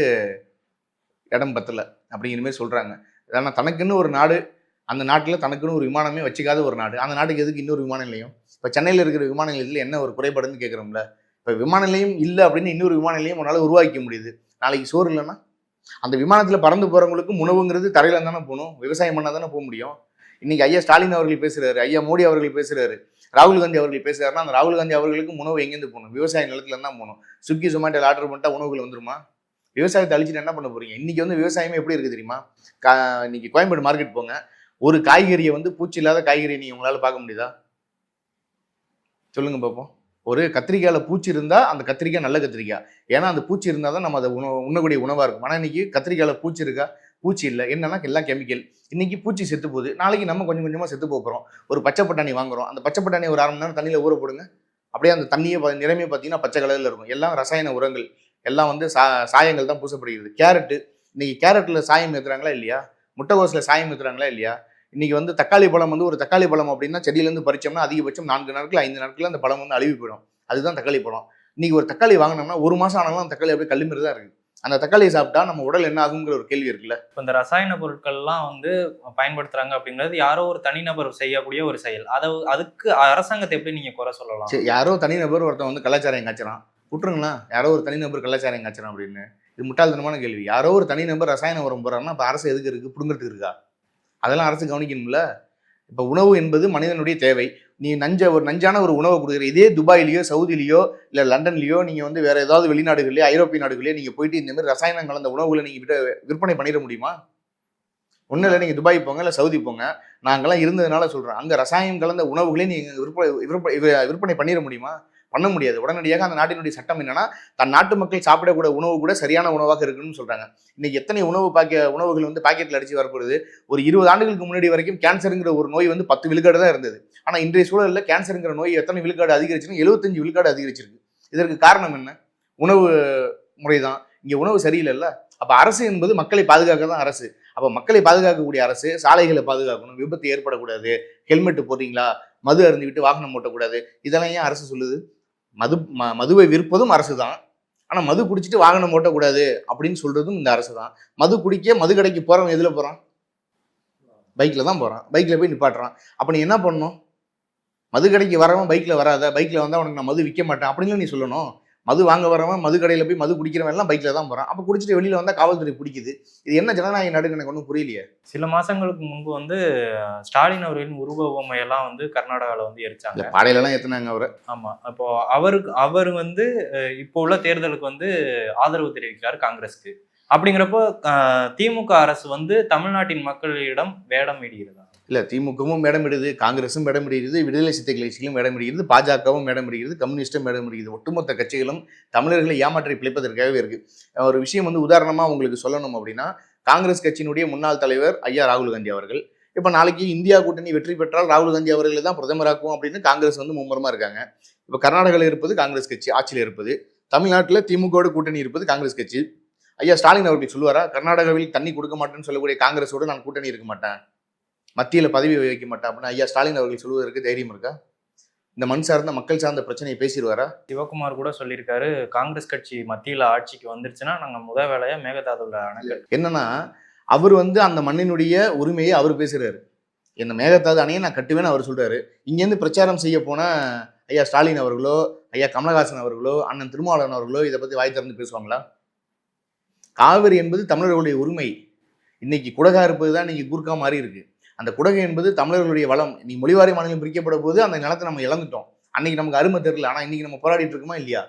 இடம் பத்தலை அப்படிங்கிற மாதிரி சொல்கிறாங்க ஏன்னா தனக்குன்னு ஒரு நாடு அந்த நாட்டில் தனக்குன்னு ஒரு விமானமே வச்சுக்காத ஒரு நாடு. அந்த நாட்டுக்கு எதுக்கு இன்னொரு விமான நிலையம்? இப்போ சென்னையில் இருக்கிற விமான நிலையத்தில் என்ன ஒரு குறைபாடுன்னு கேட்குறோம்ல இப்போ விமான நிலையம் இல்லை அப்படின்னு இன்னொரு விமான நிலையம் உன்னால் உருவாக்க முடியுது. நாளைக்கு சோறு இல்லைன்னா? அந்த விமானத்தில் பறந்து போகிறவங்களுக்கு உணவுங்கிறது தரையில் தானே போகணும்? விவசாயம் பண்ணால் தானே போக முடியும்? இன்றைக்கி ஐயா ஸ்டாலின் அவர்கள் பேசுகிறாரு ஐயா மோடி அவர்கள் பேசுகிறாரு ராகுல் காந்தி அவர்கள் பேசுகிறாருன்னா அந்த ராகுல் காந்தி அவர்களுக்கு உணவு எங்கேருந்து போகணும்? விவசாய நிலத்துல தான் போகணும். ஸ்விக்கி ஜொமேட்டோல ஆர்டர் பண்ணிட்டா உணவுகள் வந்துருமா? விவசாயத்தை அழிச்சிட்டு என்ன பண்ண போறீங்க? இன்னைக்கு வந்து விவசாயமே எப்படி இருக்குது தெரியுமா? கா இன்னைக்கு கோயம்பேடு மார்க்கெட் போங்க. ஒரு காய்கறியை வந்து பூச்சி இல்லாத காய்கறி நீங்க உங்களால் பார்க்க முடியுதா? சொல்லுங்க பார்ப்போம் ஒரு கத்திரிக்காயில் பூச்சி இருந்தால் அந்த கத்திரிக்காய் நல்ல கத்திரிக்காய். ஏன்னா அந்த பூச்சி இருந்தால் தான் நம்ம அதை உணவு உண்ணக்கூடிய உணவாக இருக்கும். ஆனால் இன்னைக்கு கத்திரிக்காயில் பூச்சி இருக்கா? பூச்சி இல்லை. என்னன்னா எல்லாம் கெமிக்கல் இன்னைக்கு பூச்சி செத்து போகுது. நாளைக்கு நம்ம கொஞ்சம் கொஞ்சமாக செத்து போகிறோம் ஒரு பச்சை பட்டாணி வாங்குறோம். அந்த பச்சை பட்டாணி ஒரு அரை மணி நேரம் தண்ணியில் ஊற போடுங்க. அப்படியே அந்த தண்ணியை பா- நிறமே பார்த்தீங்கன்னா பச்சை கலரில் இருக்கும். எல்லாம் ரசாயன உரங்கள். எல்லாம் வந்து சா சாயங்கள் தான் பூசப்படுகிறது. கேரட்டு. இன்னைக்கு கேரட்டில் சாயம் ஏத்துறாங்களா இல்லையா? முட்டைகோசில் சாயம் ஏற்றுறாங்களா இல்லையா? இன்னைக்கு வந்து தக்காளி பழம் வந்து ஒரு தக்காளி பழம் அப்படின்னா செடியிலேருந்து பறிச்சோம்னா அதிகபட்சம் நான்கு நாட்கள் ஐந்து நாட்கள் அந்த பழம் வந்து அழுவி போயிடும். அதுதான் தக்காளி பழம். இன்னைக்கு ஒரு தக்காளி வாங்கினோம்னா ஒரு மாதம் ஆனாலும் அந்த தக்காளி அப்படியே கல்லுமாரி தான் இருக்குது அந்த தக்காளியை சாப்பிட்டா நம்ம உடல் என்ன ஆகுங்கிற ஒரு கேள்வி இருக்குல்ல? இப்ப இந்த ரசாயன பொருட்கள்லாம் வந்து பயன்படுத்துறாங்க அப்படிங்கிறது யாரோ ஒரு தனிநபர் செய்யக்கூடிய ஒரு செயல். அதை அதுக்கு அரசாங்கத்தை எப்படி நீங்க குறை சொல்லலாம்? சரி யாரோ தனிநபர் ஒருத்தன் வந்து கலாச்சாரம் காய்ச்சறான் விட்டுருங்களா? யாரோ ஒரு தனிநபர் கலாச்சாரம் காய்ச்சறான் அப்படின்னு. இது முட்டாள்தனமான கேள்வி. யாரோ ஒரு தனிநபர் ரசாயன உரம் போறாருன்னா அப்ப அரசு எதுக்கு இருக்கு? புடுங்கிறதுக்கு இருக்கா? அதெல்லாம் அரசு கவனிக்கணும்ல? இப்போ உணவு என்பது மனிதனுடைய தேவை. நீ நஞ்ச ஒரு நஞ்சான ஒரு உணவை கொடுக்குற இதே துபாயிலேயோ சவுதிலேயோ இல்லை லண்டன்லேயோ நீங்கள் வந்து வேறு ஏதாவது வெளிநாடுகளிலேயோ ஐரோப்பிய நாடுகள்லயோ நீங்கள் போயிட்டு இந்த மாதிரி ரசாயனம் கலந்த உணவுகளை நீங்கள் விட விற்பனை பண்ணிட முடியுமா? ஒன்றும் இல்லை நீங்கள் துபாய் போங்க இல்லை சவுதி போங்க. நாங்கள்லாம் இருந்ததுனால சொல்கிறேன் அங்கே ரசாயனம் கலந்த உணவுகளே நீங்கள் விற்பனை விற்பனை விற்பனை பண்ணிட முடியுமா? பண்ண முடியாது. உடனடியாக அந்த நாட்டினுடைய சட்டம் என்னன்னா தன் நாட்டு மக்கள் சாப்பிடக்கூடிய உணவு கூட சரியான உணவாக இருக்குன்னு சொல்றாங்க. இன்னைக்கு எத்தனை உணவு பாக்கிய உணவுகள் வந்து பாக்கெட்ல அடிச்சு வரப்படுது ஒரு இருபது ஆண்டுகளுக்கு முன்னாடி வரைக்கும் கேன்சருங்கிற ஒரு நோய் வந்து பத்து விழுக்காடு தான் இருந்தது. ஆனா இன்றைய சூழலில் கேன்சருங்கிற நோய் எத்தனை விழுக்காடு அதிகரிச்சுன்னா எழுபத்தஞ்சு விழுக்காடு அதிகரிச்சிருக்கு. இதற்கு காரணம் என்ன? உணவு முறைதான். இங்க உணவு சரியில்லைல்ல? அப்ப அரசு என்பது மக்களை பாதுகாக்க தான் அரசு. அப்போ மக்களை பாதுகாக்கக்கூடிய அரசு சாலைகளை பாதுகாக்கணும். விபத்து ஏற்படக்கூடாது. ஹெல்மெட் போடுறீங்களா? மது அருந்து விட்டு வாகனம் ஓட்டக்கூடாது. இதெல்லாம் ஏன் அரசு சொல்லுது? மது ம- மதுவை விற்பதும் அரசு தான் ஆனால் மது குடிச்சிட்டு வாகனம் ஓட்டக்கூடாது அப்படின்னு சொல்கிறதும் இந்த அரசு தான் மது குடிக்க மது கடைக்கு போகிறவன் எதில் போகிறான் பைக்கில் தான் போகிறான் பைக்கில் போய் நிப்பாட்டுறான். அப்போ நீ என்ன பண்ணணும்? மது கடைக்கு வரவன் பைக்கில் வராத பைக்கில் வந்தால் உனக்கு நான் மது விற்க மாட்டேன். அப்படின்னு நீ சொல்லணும். மது வாங்க வரவன் மது கடையில போய் மது குடிக்கிறவன் எல்லாம் பைக்ல தான் போறான். அப்ப குடிச்சிட்டு வெளியில வந்தா காவல்துறை பிடிக்குது. இது என்ன ஜனநாயக நாடுன்னு எனக்கு ஒன்றும் புரியலையே. சில மாசங்களுக்கு முன்பு வந்து ஸ்டாலின் அவர்களின் உருவ உவமையெல்லாம் வந்து கர்நாடகாவில் வந்து எரிச்சாங்க. இந்த பாடையில எல்லாம் எத்தனாங்க அவரை. ஆமா. அப்போ அவருக்கு அவர் வந்து இப்போ உள்ள தேர்தலுக்கு வந்து ஆதரவு தெரிவிக்கிறார் காங்கிரஸ்க்கு. அப்படிங்கிறப்போ திமுக அரசு வந்து தமிழ்நாட்டின் மக்களிடம் வேடம் இடுகிறதா இல்லை திமுகவும் இடமிடுது காங்கிரஸும் இடமிடுகிறது விடுதலை சிறுத்தைகள் கட்சிகளும் இடமிடுகிறது பாஜகவும் இடமிடுகிறது கம்யூனிஸ்டும் இடமிடுகிறது ஒட்டுமொத்த கட்சிகளும் தமிழர்களை ஏமாற்றி பிழைப்பதற்காகவே இருக்குது ஒரு விஷயம் வந்து உதாரணமாக உங்களுக்கு சொல்லணும் அப்படின்னா காங்கிரஸ் கட்சியினுடைய முன்னாள் தலைவர் ஐயா ராகுல் காந்தி அவர்கள். இப்போ நாளைக்கு இந்தியா கூட்டணி வெற்றி பெற்றால் ராகுல் காந்தி அவர்களை தான் பிரதமராக்கும் அப்படின்னு காங்கிரஸ் வந்து மும்முரமாக இருக்காங்க. இப்போ கர்நாடகாவில் இருப்பது காங்கிரஸ் கட்சி ஆட்சியில் இருப்பது. தமிழ்நாட்டில் திமுகவோட கூட்டணி இருப்பது காங்கிரஸ் கட்சி. ஐயா ஸ்டாலின் அவர்கள் சொல்லுவாரா கர்நாடகாவில் தண்ணி கொடுக்க மாட்டேன்னு சொல்லக்கூடிய காங்கிரஸோடு நான் கூட்டணி இருக்க மாட்டேன். மத்தியில் பதவி வைக்க மாட்டேன் அப்படின்னு ஐயா ஸ்டாலின் அவர்கள் சொல்வதற்கு தைரியம் இருக்கா? இந்த மண் சார்ந்த மக்கள் சார்ந்த பிரச்சனையை பேசிடுவாரா? சிவகுமார் கூட சொல்லியிருக்காரு காங்கிரஸ் கட்சி மத்தியில ஆட்சிக்கு வந்துருச்சுன்னா நாங்க முத வேலையா மேகதாதுல அணைக்கட்டு என்னன்னா அவர் வந்து அந்த மண்ணினுடைய உரிமையை அவர் பேசுறாரு. இந்த மேகத்தாது அணையை நான் கட்டுவேன்னு அவர் சொல்றாரு. இங்கேருந்து பிரச்சாரம் செய்ய போன ஐயா ஸ்டாலின் அவர்களோ ஐயா கமலஹாசன் அவர்களோ அண்ணன் திருமாவளவன் அவர்களோ இதை பத்தி வாய் திறந்து பேசுவாங்களா? காவிரி என்பது தமிழர்களுடைய உரிமை. இன்னைக்கு குடகா இருப்பது தான் இன்னைக்கு கூர்க்கா மாதிரி இருக்கு. அந்த குடகு என்பது தமிழர்களுடைய வளம். நீ மொழிவாரி மாநிலம் பிரிக்கப்பட போது அந்த நிலத்தை நம்ம இழந்துட்டோம். அன்னைக்கு நமக்கு அருமை தெரியல. ஆனால் இன்னைக்கு நம்ம போராடிட்டு இருக்கோமா இல்லையா?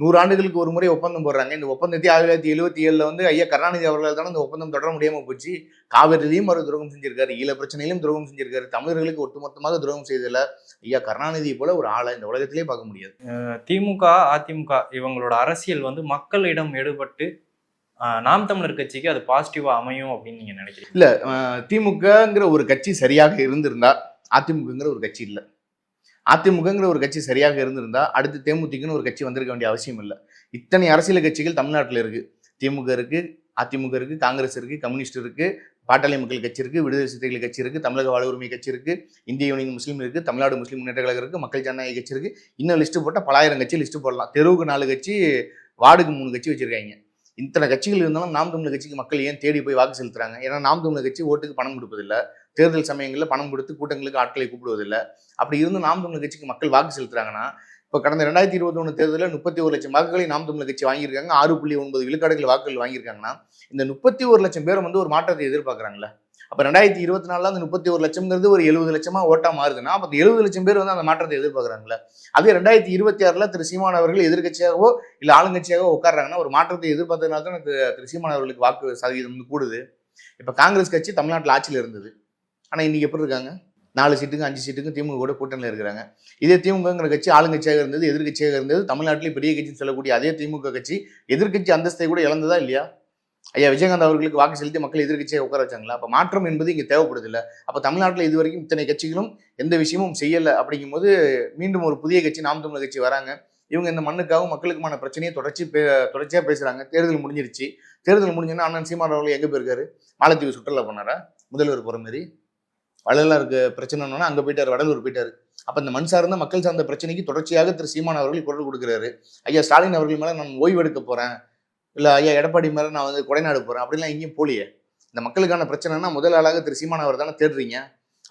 நூறு ஆண்டுகளுக்கு ஒரு முறை ஒப்பந்தம் போடுறாங்க. இந்த ஒப்பந்தத்தை ஆயிரத்தி தொள்ளாயிரத்தி எழுபத்தி ஏழுல வந்து ஐயா கருணாநிதி அவர்களால் தானே இந்த ஒப்பந்தம் தொடர முடியாமல் போச்சு. காவிரிலையும் அவர் துரோகம் செஞ்சிருக்காரு. ஈழ பிரச்சனையிலும் துரோகம் செஞ்சிருக்காரு. தமிழர்களுக்கு ஒட்டுமொத்தமாக துரோகம் செய்ததில்ல ஐயா கருணாநிதியை போல ஒரு ஆளை இந்த உலகத்திலே பார்க்க முடியாது. திமுக அதிமுக இவங்களோட அரசியல் வந்து மக்களிடம் எடுபட்டு நாம் தமிழர் கட்சிக்கு அது பாசிட்டிவா அமையும் அப்படின்னு நீங்க நினைக்கிறீங்க? இல்ல திமுகங்கிற ஒரு கட்சி சரியாக இருந்திருந்தா அதிமுகங்கிற ஒரு கட்சி இல்லை. அதிமுகங்கிற ஒரு கட்சி சரியாக இருந்திருந்தா அடுத்து தேமுதிகன்னு ஒரு கட்சி வந்திருக்க வேண்டிய அவசியம் இல்லை. இத்தனை அரசியல் கட்சிகள் தமிழ்நாட்டில் இருக்கு. திமுக இருக்கு அதிமுக இருக்கு காங்கிரஸ் இருக்கு கம்யூனிஸ்ட் இருக்கு பாட்டாளி மக்கள் கட்சி இருக்கு விடுதலை சிறுத்தைகள் கட்சி இருக்கு தமிழக வாழ் உரிமை கட்சி இருக்கு இந்திய யூனியன் முஸ்லீம் இருக்கு தமிழ்நாடு முஸ்லீம் முன்னேற்ற கழகம் இருக்கு மக்கள் ஜனநாயக கட்சி இருக்கு. இன்னும் லிஸ்ட் போட்டால் பலாயிரம் கட்சி லிஸ்ட் போடலாம். தெருவுக்கு நாலு கட்சி வார்டுக்கு மூணு கட்சி வச்சிருக்காங்க. இத்தனை கட்சிகள் இருந்தாலும் நாம் தமிழர் கட்சிக்கு மக்கள் ஏன் தேடி போய் வாக்கு செலுத்துறாங்க? ஏன்னா நாம் தமிழர் கட்சி ஓட்டுக்கு பணம் கொடுப்பதில்லை. தேர்தல் சமயங்களில் பணம் கொடுத்து கூட்டங்களுக்கு ஆட்களை கூப்பிடுவதில்லை. அப்படி இருந்து நாம் தமிழர் கட்சிக்கு மக்கள் வாக்கு செலுத்துறாங்கன்னா இப்போ கடந்த ரெண்டாயிரத்தி இருபத்தி ஒன்று தேர்தலில் முப்பத்தி ஒரு லட்சம் வாக்குகளை நாம் தமிழர் கட்சி வாங்கியிருக்காங்க. ஆறு புள்ளி ஒன்பது விழுக்காடுகள் வாக்குகள் வாங்கியிருக்காங்கன்னா இந்த முப்பத்தி ஒரு லட்சம் பேரும் வந்து ஒரு மாற்றத்தை எதிர்பார்க்குறாங்களே அப்போ ரெண்டாயிரத்தி இருபத்தி நாலில் அந்த முப்பத்தி ஒரு லட்சம்ங்கிறது ஒரு எழுபது லட்சமாக ஓட்டாக மாறுதுன்னா அப்போ எழுபது லட்சம் பேர் வந்து அந்த மாற்றத்தை எதிர்பார்க்குறாங்களே அதே ரெண்டாயிரத்தி இருபத்தி ஆறில் திரு சீமான் அவர்கள் எதிர்கட்சியாகவோ இல்லை ஆளுங்கட்சியாகவோ உட்காடுறாங்கன்னா ஒரு மாற்றத்தை எதிர்பார்த்ததுனால தான் திரு திரு சீமான் அவர்களுக்கு வாக்கு சதவீதம் வந்து கூடுது. இப்போ காங்கிரஸ் கட்சி தமிழ்நாட்டில் ஆட்சியில் இருந்தது. ஆனால் இன்றைக்கி எப்படி இருக்காங்க? நாலு சீட்டுக்கு அஞ்சு சீட்டுக்கு திமுக கூட கூட்டணியில் இருக்கிறாங்க. இதே திமுகங்கிற கட்சி ஆளுங்கட்சியாக இருந்தது எதிர்க்கட்சியாக இருந்தது தமிழ்நாட்டிலே பெரிய கட்சின்னு சொல்லக்கூடிய அதே திமுக கட்சி எதிர்க்கட்சி அந்தஸ்தை கூட இழந்ததா இல்லையா? ஐயா விஜயகாந்த் அவர்களுக்கு வாக்கு செலுத்தி மக்கள் எதிர்கட்சியை உட்கார வச்சாங்களா? அப்போ மாற்றம் என்பது இங்கே தேவைப்படுது இல்லை அப்போ தமிழ்நாட்டில் இது வரைக்கும் இத்தனை கட்சிகளும் எந்த விஷயமும் செய்யலை அப்படிங்கும்போது மீண்டும் ஒரு புதிய கட்சி நாம் தமிழர் கட்சி வராங்க. இவங்க இந்த மண்ணுக்காகவும் மக்களுக்குமான பிரச்சனையை தொடர்ச்சி பே தொடர்ச்சியாக பேசுகிறாங்க தேர்தல் முடிஞ்சிருச்சு. தேர்தல் முடிஞ்சோன்னா அண்ணன் சீமான் அவர்கள் எங்கே போயிருக்காரு? மாலத்தீவு சுற்றுலா போனாரா? முதல்வர் போகிற மாதிரி. இருக்க பிரச்சனைனா அங்கே போயிட்டார் வடலூர் போயிட்டார். அப்போ இந்த மண் சார்ந்த மக்கள் சார்ந்த பிரச்சனைக்கு தொடர்ச்சியாக திரு சீமான் அவர்கள் குரல் கொடுக்குறாரு. ஐயா ஸ்டாலின் அவர்கள் மேலே நான் ஓய்வு எடுக்க போகிறேன் இல்லை ஐயா எடப்பாடி மேலே நான் வந்து கொடைநாடு போகிறேன் அப்படிலாம் எங்கேயும் போலியே இந்த மக்களுக்கான பிரச்சனைனா முதல் ஆளாக திரு சீமான் அவர் தானே தேடுறீங்க.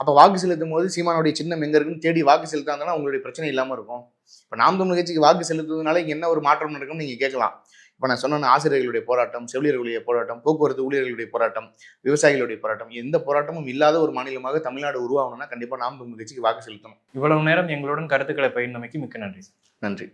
அப்போ வாக்கு செலுத்தும் போது சீமானுடைய சின்னம் எங்கே இருக்குன்னு தேடி வாக்கு செலுத்தாங்கன்னா உங்களுடைய பிரச்சனை இல்லாமல் இருக்கும். இப்போ நாம் தமிழ் கட்சிக்கு வாக்கு செலுத்துவதனால இங்கே என்ன ஒரு மாற்றம் நடக்கும்னு நீங்கள் கேட்கலாம். இப்போ நான் சொன்ன ஆசிரியர்களுடைய போராட்டம் செவிலியர்களுடைய போராட்டம் போக்குவரத்து ஊழியர்களுடைய போராட்டம் விவசாயிகளுடைய போராட்டம் எந்த போராட்டமும் இல்லாத ஒரு மாநிலமாக தமிழ்நாடு உருவாகணும்னா கண்டிப்பாக நாம் தமிழ் கட்சிக்கு வாக்கு செலுத்தணும். இவ்வளவு நேரம் எங்களுடன் கருத்துக்களை பகிர்ந்தமைக்கு மிக்க நன்றி நன்றி.